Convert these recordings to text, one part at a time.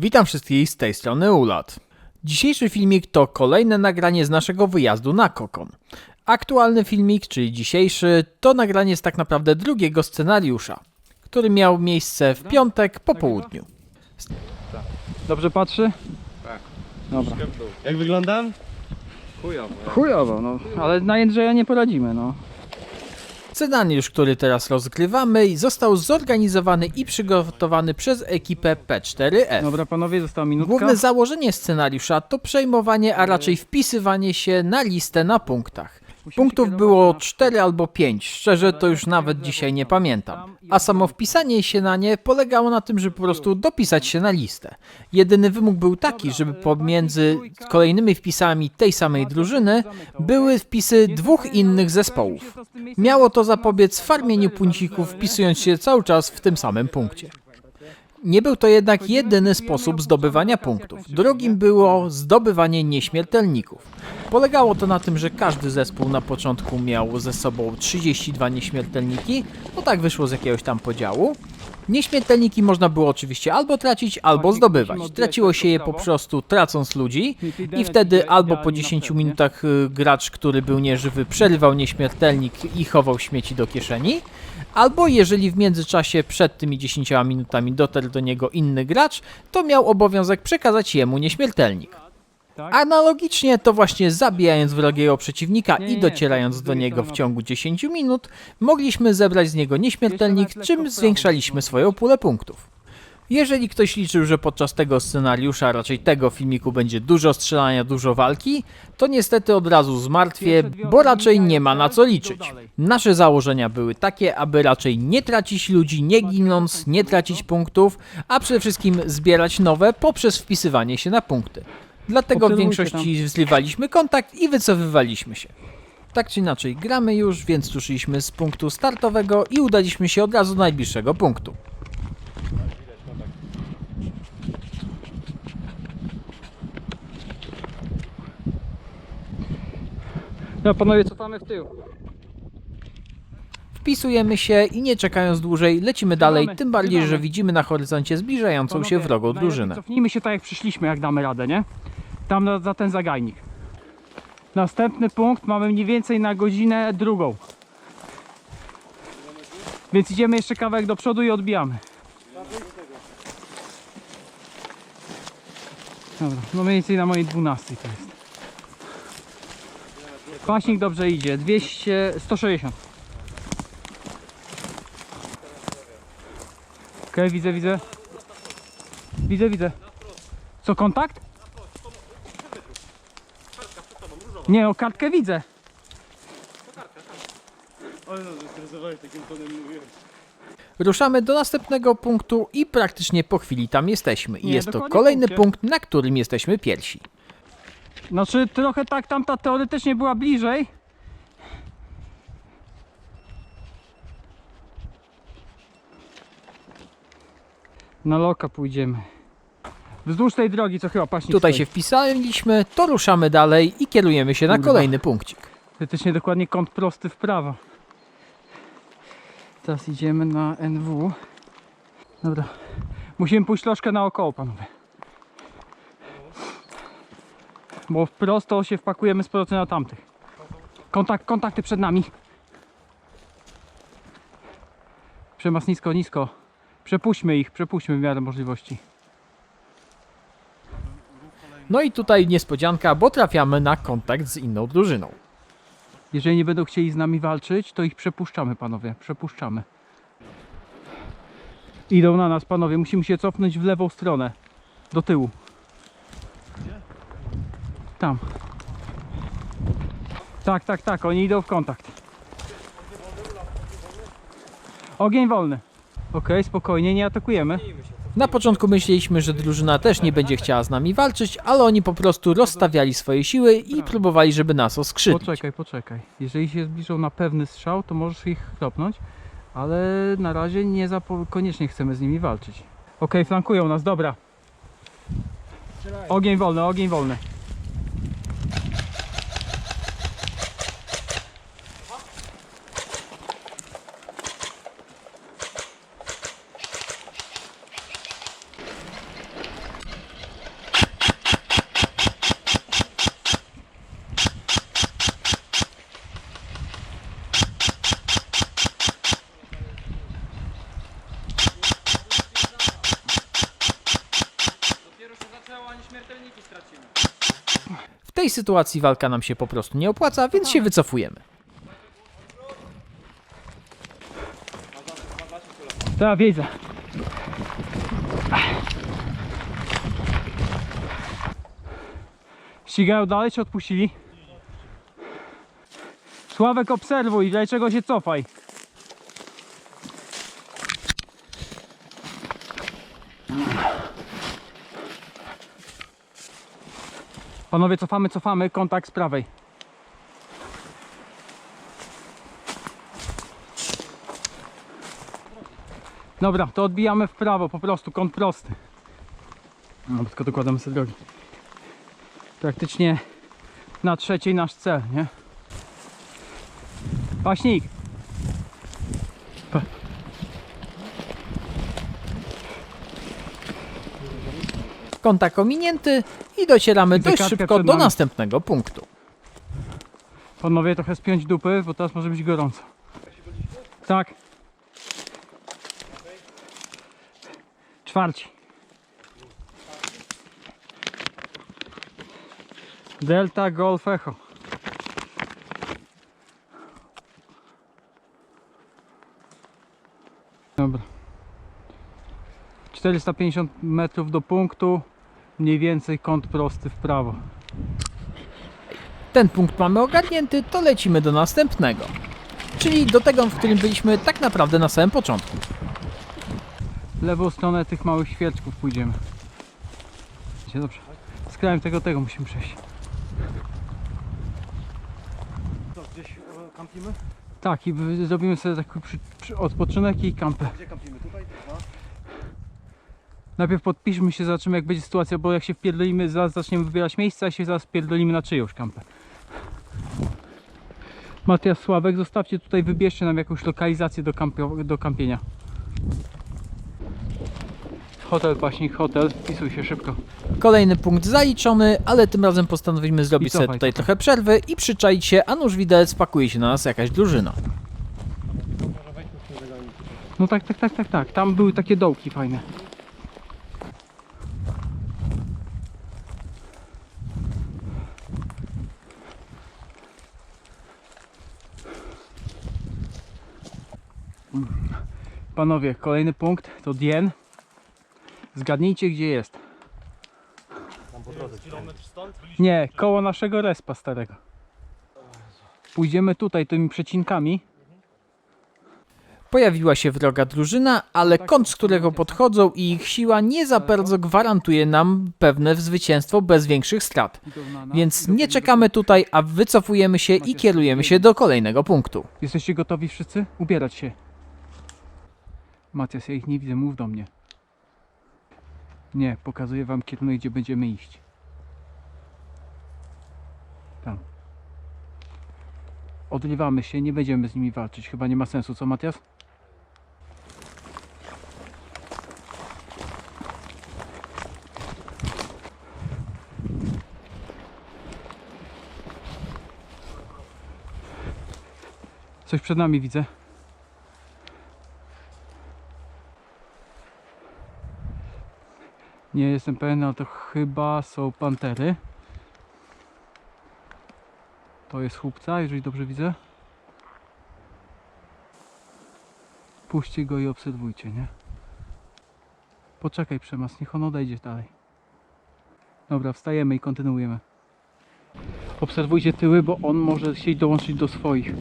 Witam wszystkich z tej strony Ulat. Dzisiejszy filmik to kolejne nagranie z naszego wyjazdu na Kokon. Aktualny filmik, czyli dzisiejszy, to nagranie z tak naprawdę drugiego scenariusza, który miał miejsce w piątek po południu. Dobrze patrzy? Tak. Dobra. Jak wyglądam? Chujowo, no. Ale na Jędrzeja nie poradzimy, no. Scenariusz, który teraz rozgrywamy, został zorganizowany i przygotowany przez ekipę P4F. Dobra, panowie, została minutka. Główne założenie scenariusza to przejmowanie, a raczej wpisywanie się na listę na punktach. Punktów było 4 albo 5, szczerze to już nawet dzisiaj nie pamiętam. A samo wpisanie się na nie polegało na tym, żeby po prostu dopisać się na listę. Jedyny wymóg był taki, żeby pomiędzy kolejnymi wpisami tej samej drużyny były wpisy dwóch innych zespołów. Miało to zapobiec farmieniu puncików wpisując się cały czas w tym samym punkcie. Nie był to jednak jedyny sposób zdobywania punktów. Drugim było zdobywanie nieśmiertelników. Polegało to na tym, że każdy zespół na początku miał ze sobą 32 nieśmiertelniki, no tak wyszło z jakiegoś tam podziału. Nieśmiertelniki można było oczywiście albo tracić, albo zdobywać. Traciło się je po prostu tracąc ludzi i wtedy albo po 10 minutach y, gracz, który był nieżywy, przerywał nieśmiertelnik i chował śmieci do kieszeni, albo jeżeli w międzyczasie przed tymi 10 minutami dotarł do niego inny gracz, to miał obowiązek przekazać jemu nieśmiertelnik. Tak? Analogicznie to właśnie zabijając wrogiego przeciwnika Nie, i nie, docierając to z do niego w ciągu 10 minut, mogliśmy zebrać z niego nieśmiertelnik, czym zwiększaliśmy swoją pulę punktów. Jeżeli ktoś liczył, że podczas tego scenariusza, raczej tego filmiku będzie dużo strzelania, dużo walki, to niestety od razu zmartwię, bo raczej nie ma na co i liczyć. Nasze założenia były takie, aby raczej nie tracić ludzi, nie ginąc, nie tracić punktów, a przede wszystkim zbierać nowe poprzez wpisywanie się na punkty. Dlatego w większości zlewaliśmy kontakt i wycofywaliśmy się. Tak czy inaczej, gramy już, więc ruszyliśmy z punktu startowego i udaliśmy się od razu do najbliższego punktu. No, panowie, cofamy w tył. Wpisujemy się i nie czekając dłużej, lecimy dalej, tym bardziej, że widzimy na horyzoncie zbliżającą się wrogą drużynę. Cofnijmy się tak, jak przyszliśmy, jak damy radę, nie? Tam na, za ten zagajnik. Następny punkt mamy mniej więcej na godzinę drugą. Więc idziemy jeszcze kawałek do przodu i odbijamy. Dobra, no mniej więcej na mojej 12 to jest. Paśnik dobrze idzie, 200, 160. Okej, widzę, widzę. Widzę, widzę. Co, kontakt? Nie, o kartkę widzę. No, takim tonem mówiłem. Ruszamy do następnego punktu i praktycznie po chwili tam jesteśmy. I Nie, jest to dokładnie kolejny punkcie. punkt, na którym jesteśmy pierwsi. Znaczy, trochę tak tamta teoretycznie była bliżej. Na loka pójdziemy. Wzdłuż tej drogi, co chyba paśnik Tutaj stoi. się wpisaliśmy, to ruszamy dalej i kierujemy się na Kurwa. kolejny punkcik. Teoretycznie dokładnie kąt prosty w prawo. Teraz idziemy na NW. Dobra. Musimy pójść troszkę naokoło, panowie. Bo prosto się wpakujemy z powrotem na tamtych. Kontakt, kontakty przed nami. Przemas nisko, nisko. Przepuśćmy ich, przepuśćmy w miarę możliwości. No i tutaj niespodzianka, bo trafiamy na kontakt z inną drużyną. Jeżeli nie będą chcieli z nami walczyć, to ich przepuszczamy, panowie. Przepuszczamy. Idą na nas, panowie. Musimy się cofnąć w lewą stronę. Do tyłu. Tam. Tak, tak, tak. Oni idą w kontakt. Ogień wolny. Okej, spokojnie, nie atakujemy. Na początku myśleliśmy, że drużyna też nie będzie chciała z nami walczyć, ale oni po prostu rozstawiali swoje siły i próbowali, żeby nas oskrzydlić. Poczekaj, poczekaj. Jeżeli się zbliżą na pewny strzał, to możesz ich chrapnąć, ale na razie nie zapo- koniecznie chcemy z nimi walczyć. Okej, flankują nas, dobra. Ogień wolny, ogień wolny. tej sytuacji walka nam się po prostu nie opłaca, więc się wycofujemy. Tak, wiedzę. Ścigają dalej, czy odpuścili? Sławek, obserwuj, dlaczego się cofaj? Panowie, cofamy, cofamy, kontakt z prawej. Dobra, to odbijamy w prawo, po prostu kąt prosty. No, tylko dokładamy sobie drogi. Praktycznie na trzeciej nasz cel, nie? Paśnik! Pa. Kontakt ominięty i docieramy dość szybko przed do nami. następnego punktu. Panowie, trochę spiąć dupy, bo teraz może być gorąco. Tak. Czwarci. Delta Golf Echo. Dobra. 450 metrów do punktu. Mniej więcej kąt prosty w prawo. Ten punkt mamy ogarnięty, to lecimy do następnego. Czyli do tego, w którym byliśmy tak naprawdę na samym początku. lewą stronę tych małych świeczków pójdziemy. Będzie dobrze. Z krajem tego, tego musimy przejść. Co, gdzieś e, kampimy? Tak, i zrobimy sobie taki przy, przy odpoczynek i kampę. Gdzie kampimy? Tutaj? No. Najpierw podpiszmy się, zobaczymy jak będzie sytuacja, bo jak się wpierdolimy, zaraz zaczniemy wybierać miejsca, a się zaraz wpierdolimy na czyjąś kampę. Matias Sławek, zostawcie tutaj, wybierzcie nam jakąś lokalizację do, kampio, do kampienia. Hotel, paśnik, hotel, wpisuj się szybko. Kolejny punkt zaliczony, ale tym razem postanowimy zrobić sobie tutaj trochę przerwy i przyczaić się, a nuż widelec pakuje się na nas jakaś drużyna. No tak, tak, tak, tak, tak. Tam były takie dołki fajne. Panowie, kolejny punkt to Dien. Zgadnijcie gdzie jest. Kilometr stąd? Nie, koło naszego respa starego. Pójdziemy tutaj tymi przecinkami. Pojawiła się wroga drużyna, ale kąt, z którego podchodzą i ich siła nie za bardzo gwarantuje nam pewne zwycięstwo bez większych strat. Więc nie czekamy tutaj, a wycofujemy się i kierujemy się do kolejnego punktu. Jesteście gotowi wszyscy? Ubierać się. Matias, ja ich nie widzę, mów do mnie. Nie, pokazuję wam kierunek, gdzie będziemy iść. Tam. Odrywamy się, nie będziemy z nimi walczyć. Chyba nie ma sensu, co Matias? Coś przed nami widzę. Nie jestem pewien, ale to chyba są pantery. To jest chłopca, jeżeli dobrze widzę. Puśćcie go i obserwujcie, nie? Poczekaj Przemas, niech on odejdzie dalej. Dobra, wstajemy i kontynuujemy. Obserwujcie tyły, bo on może się dołączyć do swoich.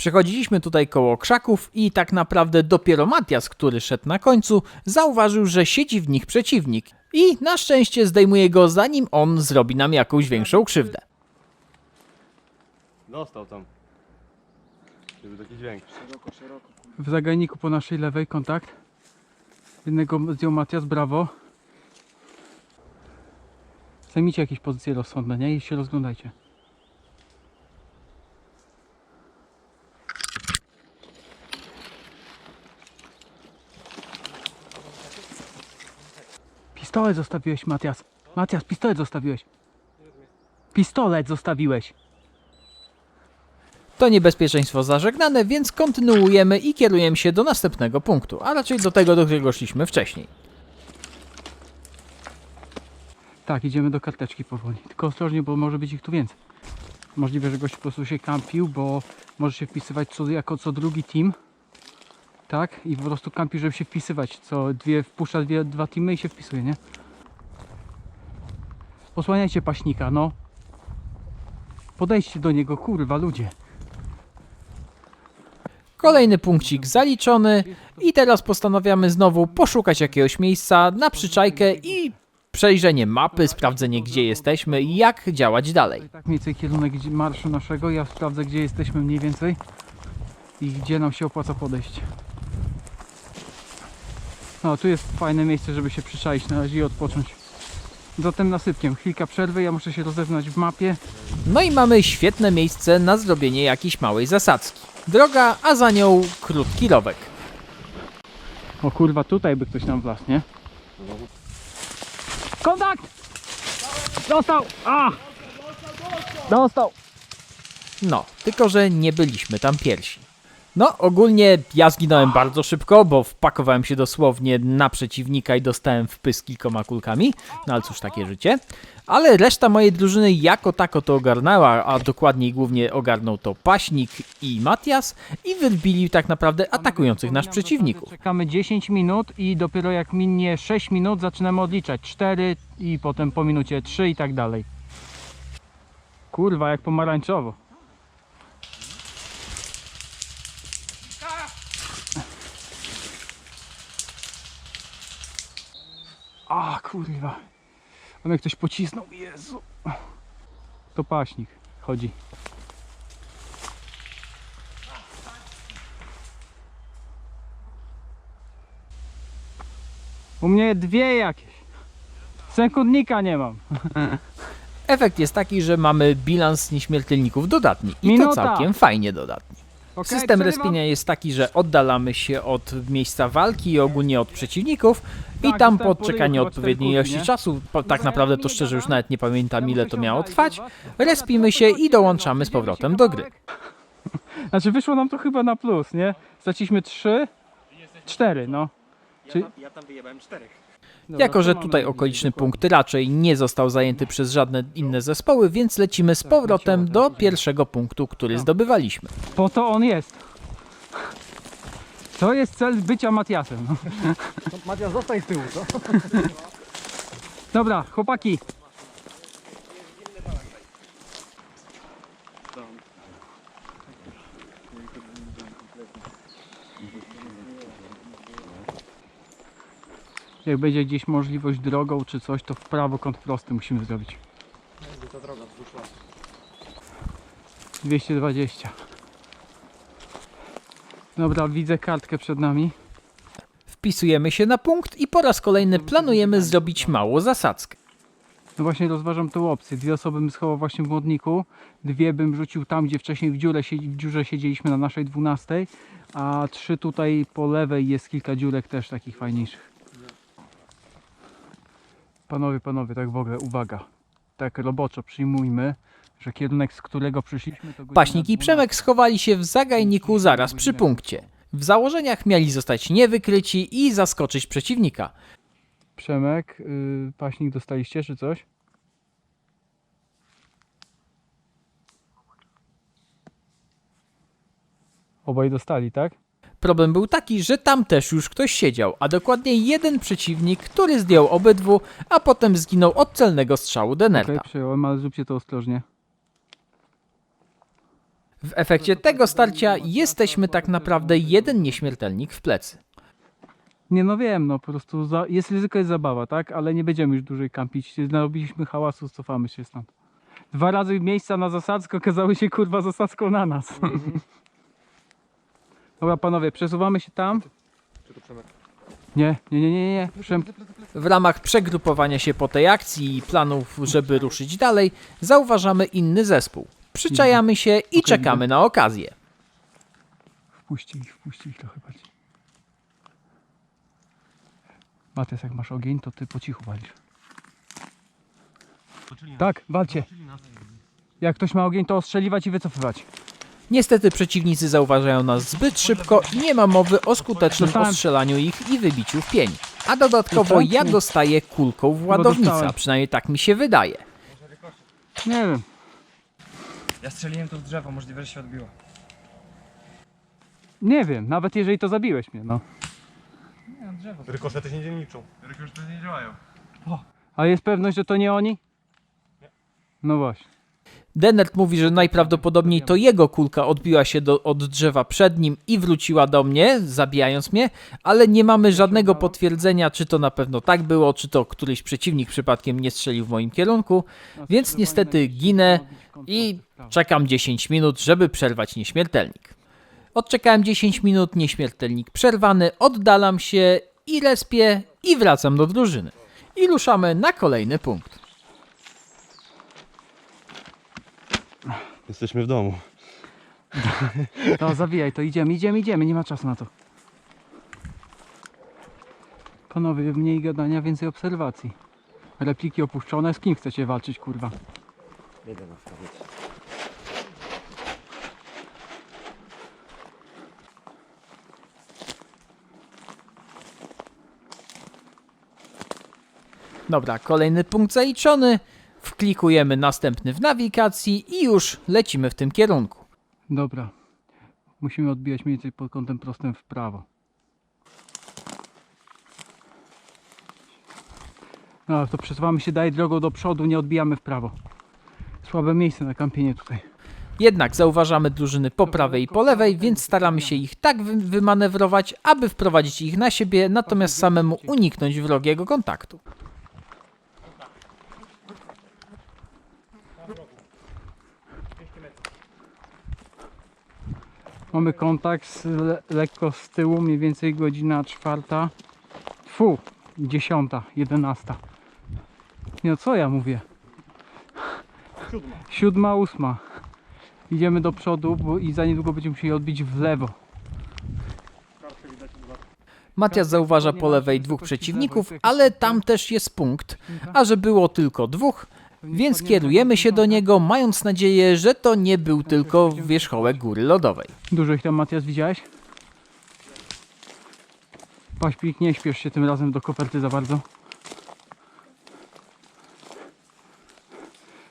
Przechodziliśmy tutaj koło krzaków i tak naprawdę dopiero Matias, który szedł na końcu, zauważył, że siedzi w nich przeciwnik i na szczęście zdejmuje go zanim on zrobi nam jakąś większą krzywdę. Dostał tam. Żeby taki dźwięk. W zagajniku po naszej lewej kontakt. Jednego zdjął Matias, brawo. Zajmijcie jakieś pozycje rozsądne, nie? I się rozglądajcie. Pistolet zostawiłeś, Matias. Matias, pistolet zostawiłeś. Pistolet zostawiłeś. To niebezpieczeństwo zażegnane, więc kontynuujemy i kierujemy się do następnego punktu, a raczej do tego, do którego szliśmy wcześniej. Tak, idziemy do karteczki powoli. Tylko ostrożnie, bo może być ich tu więcej. Możliwe, że gość po prostu się kampił, bo może się wpisywać co, jako co drugi team. Tak? I po prostu kampi, żeby się wpisywać. Co dwie, wpuszcza dwie, dwa teamy i się wpisuje, nie? Posłaniajcie paśnika, no. Podejdźcie do niego, kurwa, ludzie. Kolejny punkcik zaliczony i teraz postanawiamy znowu poszukać jakiegoś miejsca na przyczajkę i przejrzenie mapy, sprawdzenie gdzie jesteśmy i jak działać dalej. Tak mniej więcej kierunek marszu naszego. Ja sprawdzę, gdzie jesteśmy mniej więcej i gdzie nam się opłaca podejść. No, tu jest fajne miejsce, żeby się przyczaić na razie i odpocząć. Zatem nasypkiem. Chwilka przerwy, ja muszę się rozeznać w mapie. No i mamy świetne miejsce na zrobienie jakiejś małej zasadzki. Droga, a za nią krótki rowek. O kurwa, tutaj by ktoś nam wlazł, nie? Kontakt! Dostał! A! Dostał! No, tylko że nie byliśmy tam pierwsi. No, ogólnie ja zginąłem bardzo szybko, bo wpakowałem się dosłownie na przeciwnika i dostałem w pysk kilkoma kulkami. No ale cóż, takie życie. Ale reszta mojej drużyny jako tako to ogarnęła, a dokładniej głównie ogarnął to Paśnik i Matias i wybili tak naprawdę atakujących nasz przeciwników. Czekamy 10 minut i dopiero jak minie 6 minut zaczynamy odliczać 4 i potem po minucie 3 i tak dalej. Kurwa, jak pomarańczowo. A kurwa. On jak ktoś pocisnął, Jezu. To paśnik chodzi. U mnie dwie jakieś. Sekundnika nie mam. Efekt jest taki, że mamy bilans nieśmiertelników dodatni i Minuta. to całkiem fajnie dodatni. Okej, System respienia jest taki, że oddalamy się od miejsca walki i ogólnie od przeciwników i Tak, tam po czekaniu podejrzeć odpowiedniej ilości czasu, po, tak naprawdę to szczerze już nawet nie pamiętam ile to miało trwać, respimy się i dołączamy z powrotem do gry. Znaczy wyszło nam to chyba na plus, nie? Straciliśmy trzy, cztery, no. Czy... Ja tam wyjebałem czterech. Jako, że tutaj okoliczny punkt raczej nie został zajęty przez żadne inne zespoły, więc lecimy z powrotem do pierwszego punktu, który zdobywaliśmy. Po to on jest. To jest cel bycia Matiasem. No. Matias, zostań z tyłu, co? Dobra, chłopaki. Jak będzie gdzieś możliwość drogą czy coś, to w prawo kąt prosty musimy zrobić. To droga wzdłuż lasu. 220. Dobra, widzę kartkę przed nami. Wpisujemy się na punkt i po raz kolejny planujemy zrobić małą zasadzkę. No właśnie rozważam tą opcję. Dwie osoby bym schował właśnie w modniku, dwie bym rzucił tam, gdzie wcześniej w, dziurę, w dziurze siedzieliśmy na naszej 12, a trzy tutaj po lewej jest kilka dziurek też takich fajniejszych. Panowie, panowie, tak w ogóle, uwaga. Tak roboczo przyjmujmy, że kierunek, z którego przyszliśmy to Paśnik i 12. Przemek schowali się w zagajniku zaraz przy punkcie. W założeniach mieli zostać niewykryci i zaskoczyć przeciwnika. Przemek, yy, paśnik dostaliście czy coś? Obaj dostali, tak? Problem był taki, że tam też już ktoś siedział, a dokładnie jeden przeciwnik, który zdjął obydwu, a potem zginął od celnego strzału Okej, Denerta. przyjąłem, ale zróbcie to ostrożnie. W efekcie tego starcia jesteśmy tak naprawdę jeden nieśmiertelnik w plecy. Nie no wiem, no po prostu za, jest ryzyko, jest zabawa, tak? Ale nie będziemy już dłużej kampić. Narobiliśmy hałasu, cofamy się stąd. Dwa razy miejsca na zasadzkę okazały się kurwa zasadzką na nas. Dobra panowie, przesuwamy się tam. Czy to Przemek? Nie, nie, nie, nie, nie. Przem... W ramach przegrupowania się po tej akcji i planów, żeby ruszyć dalej, zauważamy inny zespół. Przyczajamy się i Okej, czekamy na okazję. Wpuści ich, wpuści ich trochę bardziej. Mates, jak masz ogień, to ty po cichu walisz. Tak, walcie. Jak ktoś ma ogień, to ostrzeliwać i wycofywać. Niestety przeciwnicy zauważają nas zbyt szybko i nie ma mowy o skutecznym ostrzelaniu ich i wybiciu w pień. A dodatkowo ja nie? dostaję kulką w ładownica, dostałem. przynajmniej tak mi się wydaje. Nie wiem. Ja strzeliłem to w drzewo, możliwe, że się odbiło. Nie wiem, nawet jeżeli to zabiłeś mnie, no. Rykoszety się nie liczą. Rykoszety nie działają. A jest pewność, że to nie oni? No właśnie. Denert mówi, że najprawdopodobniej to jego kulka odbiła się do, od drzewa przed nim i wróciła do mnie, zabijając mnie, ale nie mamy żadnego potwierdzenia, czy to na pewno tak było, czy to któryś przeciwnik przypadkiem nie strzelił w moim kierunku, więc niestety ginę i czekam 10 minut, żeby przerwać nieśmiertelnik. Odczekałem 10 minut, nieśmiertelnik przerwany, oddalam się i respię i wracam do drużyny. I ruszamy na kolejny punkt. Jesteśmy w domu. To zawijaj, to idziemy, idziemy, idziemy, nie ma czasu na to. Panowie, mniej gadania, więcej obserwacji. Repliki opuszczone, z kim chcecie walczyć, kurwa? Jedę na wstawić. Dobra, kolejny punkt zaliczony. Wklikujemy następny w nawigacji i już lecimy w tym kierunku. Dobra. Musimy odbijać mniej więcej pod kątem prostym w prawo. No, to przesuwamy się dalej drogą do przodu, nie odbijamy w prawo. Słabe miejsce na kampienie tutaj. Jednak zauważamy drużyny po prawej i po lewej, więc staramy się ich tak wy- wymanewrować, aby wprowadzić ich na siebie, natomiast samemu uniknąć wrogiego kontaktu. Mamy kontakt z le lekko z tyłu, mniej więcej godzina czwarta. Fu, dziesiąta, jedenasta. Nie, no co ja mówię? Siódma. Siódma, ósma. Idziemy do przodu bo i za niedługo będziemy musieli odbić w lewo. Matias zauważa po lewej dwóch przeciwników, ale tam też jest punkt, a że było tylko dwóch, więc kierujemy się do niego, mając nadzieję, że to nie był tylko wierzchołek góry lodowej. Dużo ich tam, Matias, widziałeś? Paśpik, nie śpiesz się tym razem do koperty za bardzo.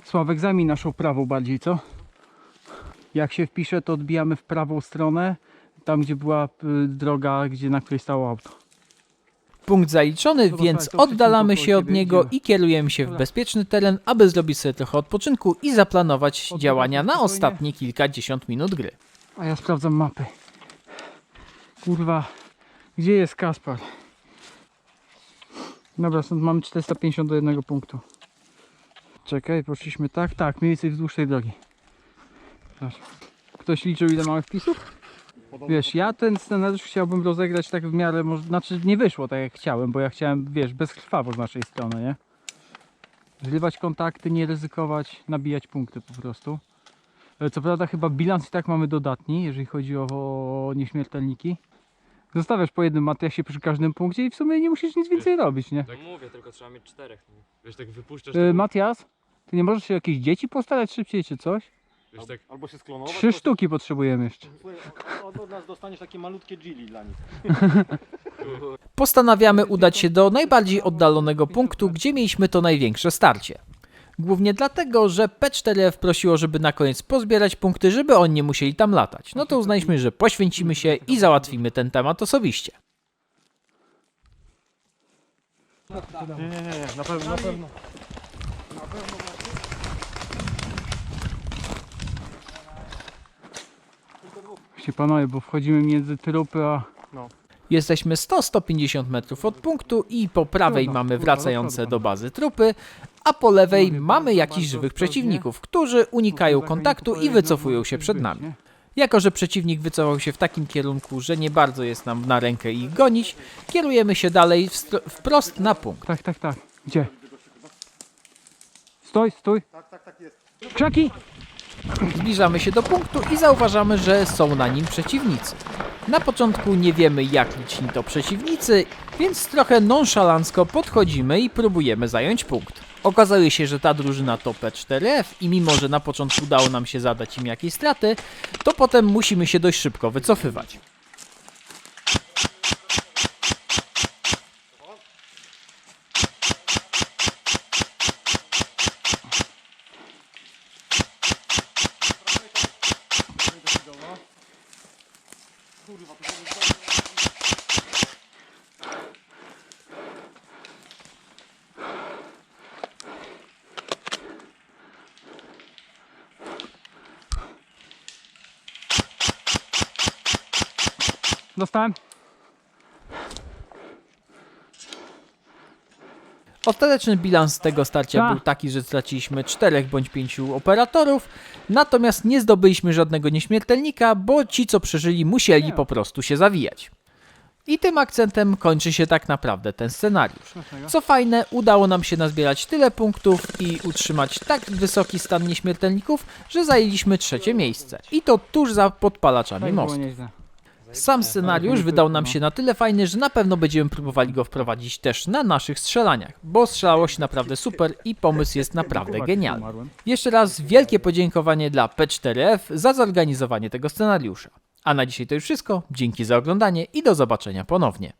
Sławek, zajmij naszą prawą bardziej, co? Jak się wpisze, to odbijamy w prawą stronę, tam gdzie była y, droga, gdzie na której stało auto. Punkt zaliczony, Dobra, więc to oddalamy się od niego i kierujemy się w bezpieczny teren, aby zrobić sobie trochę odpoczynku i zaplanować działania na ostatnie kilkadziesiąt minut gry. A ja sprawdzam mapy. Kurwa, gdzie jest Kaspar? Dobra, stąd mamy 450 do jednego punktu. Czekaj, poszliśmy tak, tak, mniej więcej wzdłuż tej drogi. Ktoś liczył ile mamy wpisów? Wiesz, ja ten scenariusz chciałbym rozegrać tak w miarę, może, znaczy nie wyszło tak jak chciałem, bo ja chciałem, wiesz, bezkrwawo z naszej strony, nie? Zrywać kontakty, nie ryzykować, nabijać punkty po prostu. E, Co prawda chyba bilans i tak mamy dodatni, jeżeli chodzi o, o nieśmiertelniki. Zostawiasz po jednym Matiasie przy każdym punkcie i w sumie nie musisz nic więcej robić, nie? Tak mówię, tylko trzeba mieć czterech. Wiesz, tak wypuszczasz, to, Matias, ty nie możesz się jakieś dzieci postarać szybciej czy coś? Wiesz, tak, Albo się sklonować. Trzy sztuki potrzebujemy jeszcze. Od, od nas dostaniesz takie malutkie Gili dla nich. Postanawiamy udać się do najbardziej oddalonego punktu, gdzie mieliśmy to największe starcie. Głównie dlatego, że P4F prosiło, żeby na koniec pozbierać punkty, żeby oni nie musieli tam latać. No to uznaliśmy, że poświęcimy się i załatwimy ten temat osobiście. Nie, nie, nie. na pewno, na pewno. Właśnie panowie, bo wchodzimy między trupy, a Jesteśmy 100-150 metrów od punktu i po prawej Trudno, mamy trudno, wracające do bazy trupy, a po lewej mamy bardzo, jakichś żywych ostrożnie. przeciwników, którzy unikają kontaktu i wycofują się przed nami. Jako, że przeciwnik wycofał się w takim kierunku, że nie bardzo jest nam na rękę ich gonić, kierujemy się dalej wstro- wprost na punkt. Tak, tak, tak. Gdzie? Stój, stój. Tak, tak, tak jest. Krzaki! Zbliżamy się do punktu i zauważamy, że są na nim przeciwnicy. Na początku nie wiemy jak liczni to przeciwnicy, więc trochę nonszalancko podchodzimy i próbujemy zająć punkt. Okazuje się, że ta drużyna to P4F i mimo, że na początku udało nam się zadać im jakieś straty, to potem musimy się dość szybko wycofywać. Dostałem? Ostateczny bilans tego starcia Ta. był taki, że straciliśmy 4 bądź 5 operatorów, natomiast nie zdobyliśmy żadnego nieśmiertelnika, bo ci co przeżyli musieli po prostu się zawijać. I tym akcentem kończy się tak naprawdę ten scenariusz. Co fajne, udało nam się nazbierać tyle punktów i utrzymać tak wysoki stan nieśmiertelników, że zajęliśmy trzecie miejsce. I to tuż za podpalaczami Tak mostu. Sam scenariusz wydał nam się na tyle fajny, że na pewno będziemy próbowali go wprowadzić też na naszych strzelaniach, bo strzelało się naprawdę super i pomysł jest naprawdę genialny. Jeszcze raz wielkie podziękowanie dla P4F za zorganizowanie tego scenariusza. A na dzisiaj to już wszystko. Dzięki za oglądanie i do zobaczenia ponownie.